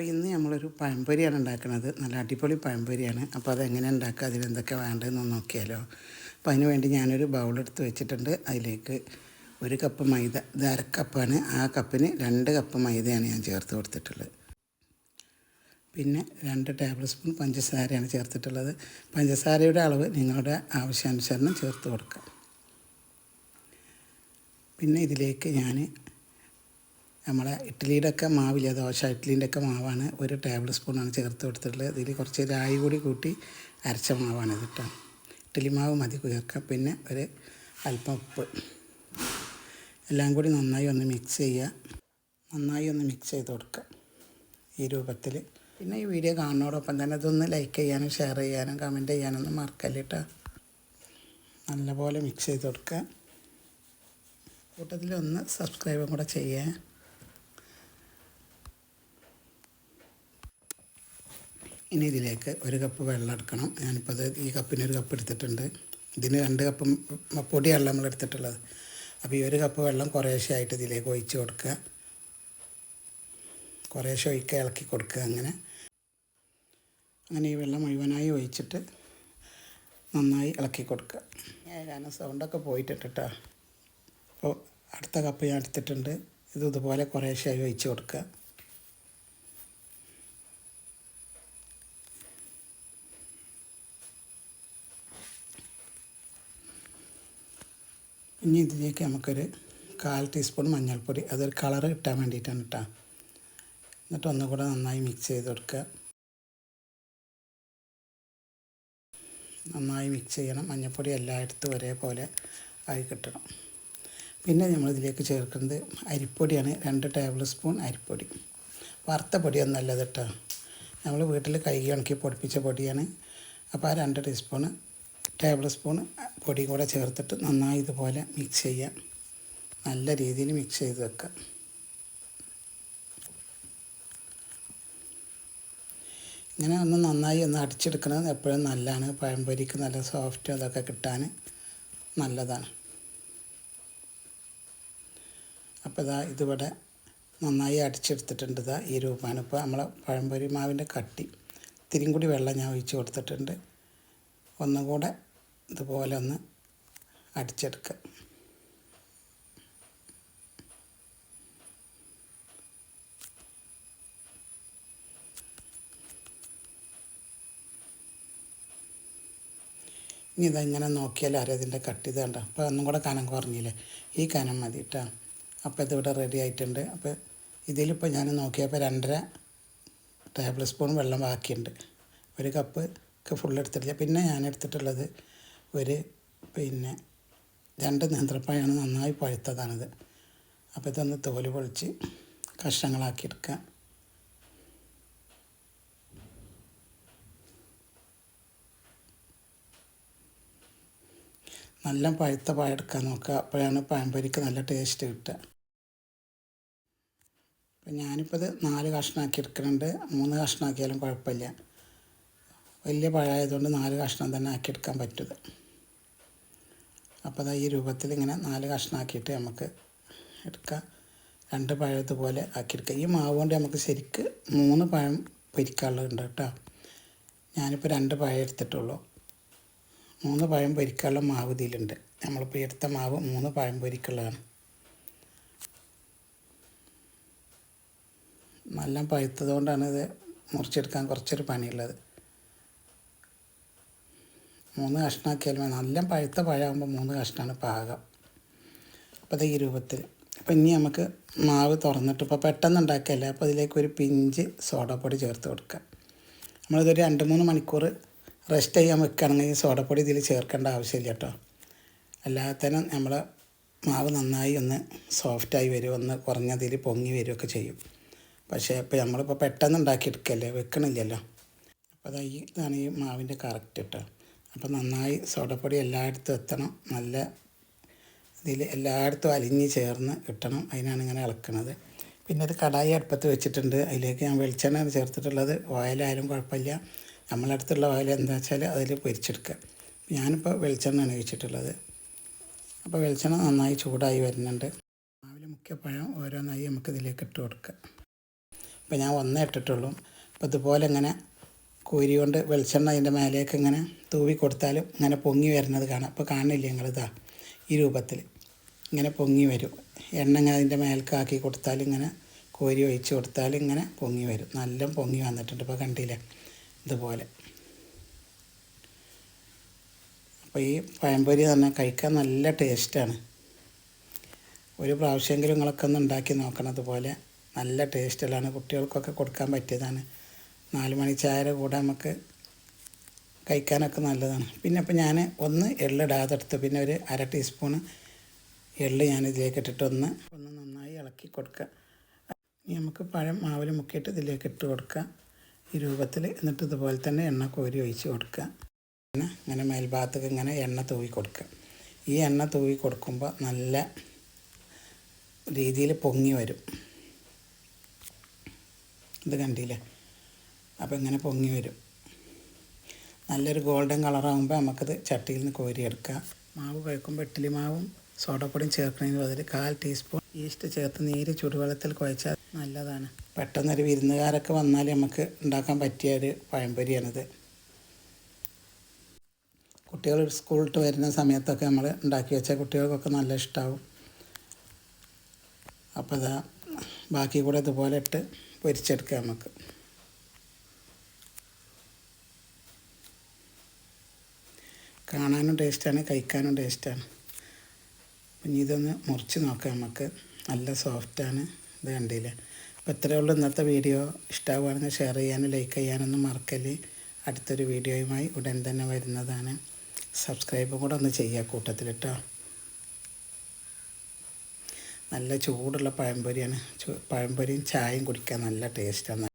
അപ്പോൾ ഇന്ന് നമ്മളൊരു പഴംപൊരിയാണ് ഉണ്ടാക്കുന്നത്. നല്ല അടിപൊളി പഴംപൊരിയാണ്. അപ്പോൾ അതെങ്ങനെ ഉണ്ടാക്കുക അതിലെന്തൊക്കെ വേണ്ടതെന്ന് നോക്കിയാലോ. അപ്പോൾ അതിന് വേണ്ടി ഞാനൊരു ബൗളെടുത്ത് വെച്ചിട്ടുണ്ട്. അതിലേക്ക് ഒരു കപ്പ് മൈദ ഇത് അരക്കപ്പാണ് ആ കപ്പിന് രണ്ട് കപ്പ് മൈദയാണ് ഞാൻ ചേർത്ത് കൊടുത്തിട്ടുള്ളത്. പിന്നെ രണ്ട് ടേബിൾ സ്പൂൺ പഞ്ചസാരയാണ് ചേർത്തിട്ടുള്ളത്. പഞ്ചസാരയുടെ അളവ് നിങ്ങളുടെ ആവശ്യാനുസരണം ചേർത്ത് കൊടുക്കാം പിന്നെ ഇതിലേക്ക് ഞാൻ നമ്മളെ ഇഡ്ഡലിയുടെ ഒക്കെ മാവില്ല ദോശ ഇഡ്ഡലിന്റെ ഒക്കെ മാവാണ് ഒരു ടേബിൾ സ്പൂണാണ് ചേർത്ത് കൊടുത്തിട്ടുള്ളത്. ഇതിൽ കുറച്ച് രായി കൂടി കൂട്ടി അരച്ച മാവാണ് ഇത് കേട്ടോ ഇഡ്ഡലി മാവ് മതി ചേർക്കാം പിന്നെ ഒരു അല്പം ഉപ്പ്. എല്ലാം കൂടി നന്നായി ഒന്ന് മിക്സ് ചെയ്യുക. നന്നായി ഒന്ന് മിക്സ് ചെയ്ത് കൊടുക്കുക ഈ രൂപത്തിൽ. പിന്നെ ഈ വീഡിയോ കാണുന്നതോടൊപ്പം തന്നെ ഇതൊന്ന് ലൈക്ക് ചെയ്യാനും ഷെയർ ചെയ്യാനും കമന്റ് ചെയ്യാനൊന്നും മറക്കല്ല കേട്ടോ നല്ലപോലെ മിക്സ് ചെയ്ത് കൊടുക്കുക. കൂട്ടത്തിൽ ഒന്ന് സബ്സ്ക്രൈബും കൂടെ ചെയ്യാൻ ഇനി ഇതിലേക്ക് ഒരു കപ്പ് വെള്ളം എടുക്കണം. ഞാനിപ്പോൾ അത് ഈ കപ്പിന് ഒരു കപ്പ് എടുത്തിട്ടുണ്ട്. ഇതിന് രണ്ട് കപ്പ് പൊടിയാണ് നമ്മൾ എടുത്തിട്ടുള്ളത്. അപ്പോൾ ഈ ഒരു കപ്പ് വെള്ളം കുറേശ്ശെ ആയിട്ട് ഇതിലേക്ക് ഒഴിച്ച് കൊടുക്കുക. കുറേശ്ശെ ഒഴിക്കുക ഇളക്കി കൊടുക്കുക അങ്ങനെ. അങ്ങനെ ഈ വെള്ളം മുഴുവനായി ഒഴിച്ചിട്ട് നന്നായി ഇളക്കി കൊടുക്കുക. കാരണം സൗണ്ടൊക്കെ പോയിട്ടുണ്ട് കേട്ടോ അപ്പോൾ അടുത്ത കപ്പ് ഞാൻ എടുത്തിട്ടുണ്ട്. ഇത് ഇതുപോലെ കുറേശ്ശായി ഒഴിച്ച് കൊടുക്കുക. ഇനി ഇതിലേക്ക് നമുക്കൊരു കാൽ ടീസ്പൂൺ മഞ്ഞൾപ്പൊടി അതൊരു കളർ കിട്ടാൻ വേണ്ടിയിട്ടാണ് കേട്ടോ എന്നിട്ട് ഒന്നുകൂടെ നന്നായി മിക്സ് ചെയ്ത് കൊടുക്കുക നന്നായി മിക്സ് ചെയ്യണം. മഞ്ഞൾപ്പൊടി എല്ലായിടത്തും ഒരേപോലെ ആയി കിട്ടണം. പിന്നെ നമ്മളിതിലേക്ക് ചേർക്കുന്നത് അരിപ്പൊടിയാണ്. രണ്ട് ടേബിൾ സ്പൂൺ അരിപ്പൊടി. വറുത്ത പൊടിയൊന്നല്ല കേട്ടോ നമ്മൾ വീട്ടിൽ കൈ ഉണക്കി പൊടിപ്പിച്ച പൊടിയാണ്. അപ്പോൾ ആ രണ്ട് ടീസ്പൂണ് ടേബിൾ സ്പൂൺ പൊടി കൂടെ ചേർത്തിട്ട് നന്നായി ഇതുപോലെ മിക്സ് ചെയ്യാം. നല്ല രീതിയിൽ മിക്സ് ചെയ്ത് വെക്കാം. ഇങ്ങനെ ഒന്ന് നന്നായി ഒന്ന് അടിച്ചെടുക്കുന്നത് എപ്പോഴും നല്ലതാണ്. പഴംപൊരിക്ക് നല്ല സോഫ്റ്റ് അതൊക്കെ കിട്ടാൻ നല്ലതാണ്. അപ്പോൾ ഇതാ ഇതിവിടെ നന്നായി അടിച്ചെടുത്തിട്ടുണ്ട്. ഇതാ ഈ രൂപമാണ്. ഇപ്പോൾ നമ്മളെ പഴംപൊരി മാവിന്റെ കട്ടി. ഇത്തിരിയും കൂടി വെള്ളം ഞാൻ ഒഴിച്ച് കൊടുത്തിട്ടുണ്ട്. ഒന്നും കൂടെ ഇതുപോലെ ഒന്ന് അടിച്ചെടുക്കുക. ഇനി ഇതെങ്ങനെ നോക്കിയാൽ അറിയാം ഇതിന്റെ കട്ട് ഇത് കണ്ടോ. അപ്പോൾ ഒന്നും കൂടെ കനം കുറഞ്ഞില്ലേ? ഈ കനം മതി കേട്ടോ. അപ്പോൾ ഇതിവിടെ റെഡി ആയിട്ടുണ്ട്. അപ്പോൾ ഇതിലിപ്പോൾ ഞാൻ നോക്കിയപ്പോൾ രണ്ടര ടേബിൾ സ്പൂൺ വെള്ളം ബാക്കിയുണ്ട്. ഒരു കപ്പ് ഫുൾ എടുത്തിട്ടില്ല പിന്നെ ഞാൻ എടുത്തിട്ടുള്ളത് ഒരു പിന്നെ രണ്ട് നേന്ത്രപ്പഴമാണ് നന്നായി പഴുത്തതാണിത്. അപ്പോൾ ഇതൊന്ന് തോൽ പൊളിച്ച് കഷ്ണങ്ങളാക്കി എടുക്കുക നല്ല പഴുത്ത പഴം എടുക്കാൻ നോക്കുക. അപ്പോഴാണ് പഴംപൊരിക്ക് നല്ല ടേസ്റ്റ് കിട്ടുക. അപ്പം ഞാനിപ്പോൾ ഇത് നാല് കഷ്ണമാക്കി എടുക്കുന്നുണ്ട്. മൂന്ന് കഷ്ണമാക്കിയാലും കുഴപ്പമില്ല. വലിയ പഴമായതുകൊണ്ട് നാല് കഷ്ണം തന്നെ ആക്കിയെടുക്കാൻ പറ്റുന്നത് അപ്പോൾ അതാ ഈ രൂപത്തിൽ ഇങ്ങനെ നാല് കഷ്ണമാക്കിയിട്ട് നമുക്ക് എടുക്കാം. രണ്ട് പഴയത് പോലെ ആക്കിയെടുക്കുക ഈ മാവ് കൊണ്ട് നമുക്ക് ശരിക്ക് മൂന്ന് പഴം പൊരിക്കാനുള്ളതുണ്ട് കേട്ടോ. ഞാനിപ്പോൾ രണ്ട് പഴം എടുത്തിട്ടുള്ളൂ. മൂന്ന് പഴം പൊരിക്കാനുള്ള മാവ് ഇതിലുണ്ട്. നമ്മളിപ്പോൾ എടുത്ത മാവ് മൂന്ന് പഴം പൊരിക്കുള്ളതാണ്. നല്ല പഴുത്തത് കൊണ്ടാണ് ഇത് മുറിച്ചെടുക്കാൻ കുറച്ചൊരു പണിയുള്ളത്. മൂന്ന് കഷ്ണമാക്കിയാലും നല്ല പഴുത്ത പഴമാകുമ്പോൾ മൂന്ന് കഷ്ണമാണ് പാകം. അപ്പോൾ ഈ രൂപത്തിൽ അപ്പോൾ ഇനി നമുക്ക് മാവ് തുറന്നിട്ട് ഇപ്പോൾ പെട്ടെന്ന് ഉണ്ടാക്കിയല്ല അപ്പോൾ അതിലേക്ക് ഒരു പിഞ്ച് സോഡാപ്പൊടി ചേർത്ത് കൊടുക്കുക നമ്മളിതൊരു രണ്ട് മൂന്ന് മണിക്കൂർ റെസ്റ്റ് ചെയ്യാൻ വെക്കുകയാണെങ്കിൽ സോഡപ്പൊടി ഇതിൽ ചേർക്കേണ്ട ആവശ്യമില്ല കേട്ടോ. അല്ലാതെ തന്നെ നമ്മൾ മാവ് നന്നായി ഒന്ന് സോഫ്റ്റായി വരും ഒന്ന് കുറഞ്ഞതിൽ പൊങ്ങി വരികയൊക്കെ ചെയ്യും. പക്ഷേ ഇപ്പോൾ നമ്മളിപ്പോൾ പെട്ടെന്ന് ഉണ്ടാക്കിയെടുക്കല്ലേ വെക്കണില്ലല്ലോ. അപ്പോൾ അതാ ഈ ഇതാണ് ഈ മാവിന്റെ കറക്റ്റ് കേട്ടോ അപ്പോൾ നന്നായി സോഡപ്പൊടി എല്ലായിടത്തും എത്തണം. നല്ല ഇതിൽ എല്ലായിടത്തും അലിഞ്ഞ് ചേർന്ന് കിട്ടണം. അതിനാണ് ഇങ്ങനെ ഇളക്കണത്. പിന്നെ ഇത് കടായി അടുപ്പത്ത് വെച്ചിട്ടുണ്ട്. അതിലേക്ക് ഞാൻ വെളിച്ചെണ്ണ ചേർത്തിട്ടുള്ളത്. ഓയിലായാലും കുഴപ്പമില്ല. നമ്മളടുത്തുള്ള ഓയിൽ എന്താ വെച്ചാൽ അതിൽ പൊരിച്ചെടുക്കുക. ഞാനിപ്പോൾ വെളിച്ചെണ്ണയാണ് വെച്ചിട്ടുള്ളത് അപ്പോൾ വെളിച്ചെണ്ണ നന്നായി ചൂടായി വരുന്നുണ്ട്. മാവിൽ മുക്കിയ പഴം ഓരോന്നായി നമുക്ക് ഇതിലേക്ക് ഇട്ട് കൊടുക്കുക. അപ്പോൾ ഞാൻ ഒന്നേ ഇട്ടിട്ടുള്ളൂ. അപ്പോൾ ഇതുപോലെ ഇങ്ങനെ കോരി കൊണ്ട് വെളിച്ചെണ്ണ അതിന്റെ മേലേക്ക് ഇങ്ങനെ തൂവി കൊടുത്താലും ഇങ്ങനെ പൊങ്ങി വരുന്നത് കാണാം. അപ്പോൾ കാണില്ല ഞങ്ങളിതാ ഈ രൂപത്തിൽ ഇങ്ങനെ പൊങ്ങി വരും. എണ്ണ ഇങ്ങനെ അതിന്റെ മേൽക്കാക്കി കൊടുത്താൽ ഇങ്ങനെ കോരി ഒഴിച്ച് കൊടുത്താൽ ഇങ്ങനെ പൊങ്ങി വരും. നല്ല പൊങ്ങി വന്നിട്ടുണ്ട്. ഇപ്പോൾ കണ്ടില്ലേ? ഇതുപോലെ. അപ്പോൾ ഈ പഴംപൊരി തന്നെ കഴിക്കാൻ നല്ല ടേസ്റ്റാണ്. ഒരു പ്രാവശ്യമെങ്കിലും നിങ്ങളൊക്കെ ഒന്ന് ഉണ്ടാക്കി നോക്കണം. അതുപോലെ നല്ല ടേസ്റ്റിലാണ് കുട്ടികൾക്കൊക്കെ കൊടുക്കാൻ പറ്റിയതാണ്. നാല് മണി ചായയുടെ കൂടെ നമുക്ക് കഴിക്കാനൊക്കെ നല്ലതാണ്. പിന്നെ ഇപ്പോൾ ഞാൻ ഒന്ന് എള്ളിടാതെ എടുത്ത് പിന്നെ ഒരു അര ടീസ്പൂണ് എള്ള് ഞാൻ ഇതിലേക്ക് ഇട്ടിട്ട് ഒന്ന് ഒന്ന് നന്നായി ഇളക്കി കൊടുക്കുക. ഇനി നമുക്ക് പഴം മാവിൽ മുക്കിയിട്ട് ഇതിലേക്ക് ഇട്ട് കൊടുക്കുക. ഈ രൂപത്തിൽ എന്നിട്ട് ഇതുപോലെ തന്നെ എണ്ണ കോരി ഒഴിച്ച് കൊടുക്കുക. പിന്നെ ഇങ്ങനെ മേൽഭാഗത്തേക്ക് ഇങ്ങനെ എണ്ണ തൂവി കൊടുക്കുക. ഈ എണ്ണ തൂവി കൊടുക്കുമ്പോൾ നല്ല രീതിയിൽ പൊങ്ങി വരും. ഇത് കണ്ടില്ലേ? അപ്പോൾ ഇങ്ങനെ പൊങ്ങി വരും. നല്ലൊരു ഗോൾഡൻ കളറാകുമ്പോൾ നമുക്കത് ചട്ടിയിൽ നിന്ന് കോരിയെടുക്കാം മാവ് കുഴക്കുമ്പോൾ ഇഡ്ഡലി മാവും സോഡപ്പൊടിയും ചേർക്കുന്നതിന് പകരം കാൽ ടീസ്പൂൺ ഈസ്റ്റ് ചേർത്ത് നീര് ചുടുവെള്ളത്തിൽ കുഴച്ചാൽ നല്ലതാണ്. പെട്ടെന്നൊരു വിരുന്നുകാരൊക്കെ വന്നാൽ നമുക്ക് ഉണ്ടാക്കാൻ പറ്റിയ ഒരു പഴംപൊരിയാണിത്. കുട്ടികൾ സ്കൂളിട്ട് വരുന്ന സമയത്തൊക്കെ നമ്മൾ ഉണ്ടാക്കി വെച്ചാൽ കുട്ടികൾക്കൊക്കെ നല്ല ഇഷ്ടമാവും അപ്പോൾ ബാക്കി കൂടെ ഇതുപോലെ ഇട്ട് പൊരിച്ചെടുക്കുക നമുക്ക്. കാണാനും ടേസ്റ്റാണ് കഴിക്കാനും ടേസ്റ്റാണ്. ഇനി ഇതൊന്ന് മുറിച്ച് നോക്കാം നമുക്ക്. നല്ല സോഫ്റ്റാണ് ഇത് കണ്ടില്ലേ. അപ്പോൾ ഇത്രയേ ഉള്ളൂ ഇന്നത്തെ വീഡിയോ. ഇഷ്ടമാവുകയാണെങ്കിൽ ഷെയർ ചെയ്യാനും ലൈക്ക് ചെയ്യാനൊന്നും മറക്കൽ അടുത്തൊരു വീഡിയോയുമായി ഉടൻ തന്നെ വരുന്നതാണ്. സബ്സ്ക്രൈബും കൂടെ ഒന്ന് ചെയ്യുക കൂട്ടത്തിൽ കേട്ടോ. നല്ല ചൂടുള്ള പഴംപൊരിയാണ് പഴംപൊരിയും ചായയും കുടിക്കാൻ നല്ല ടേസ്റ്റാണ്.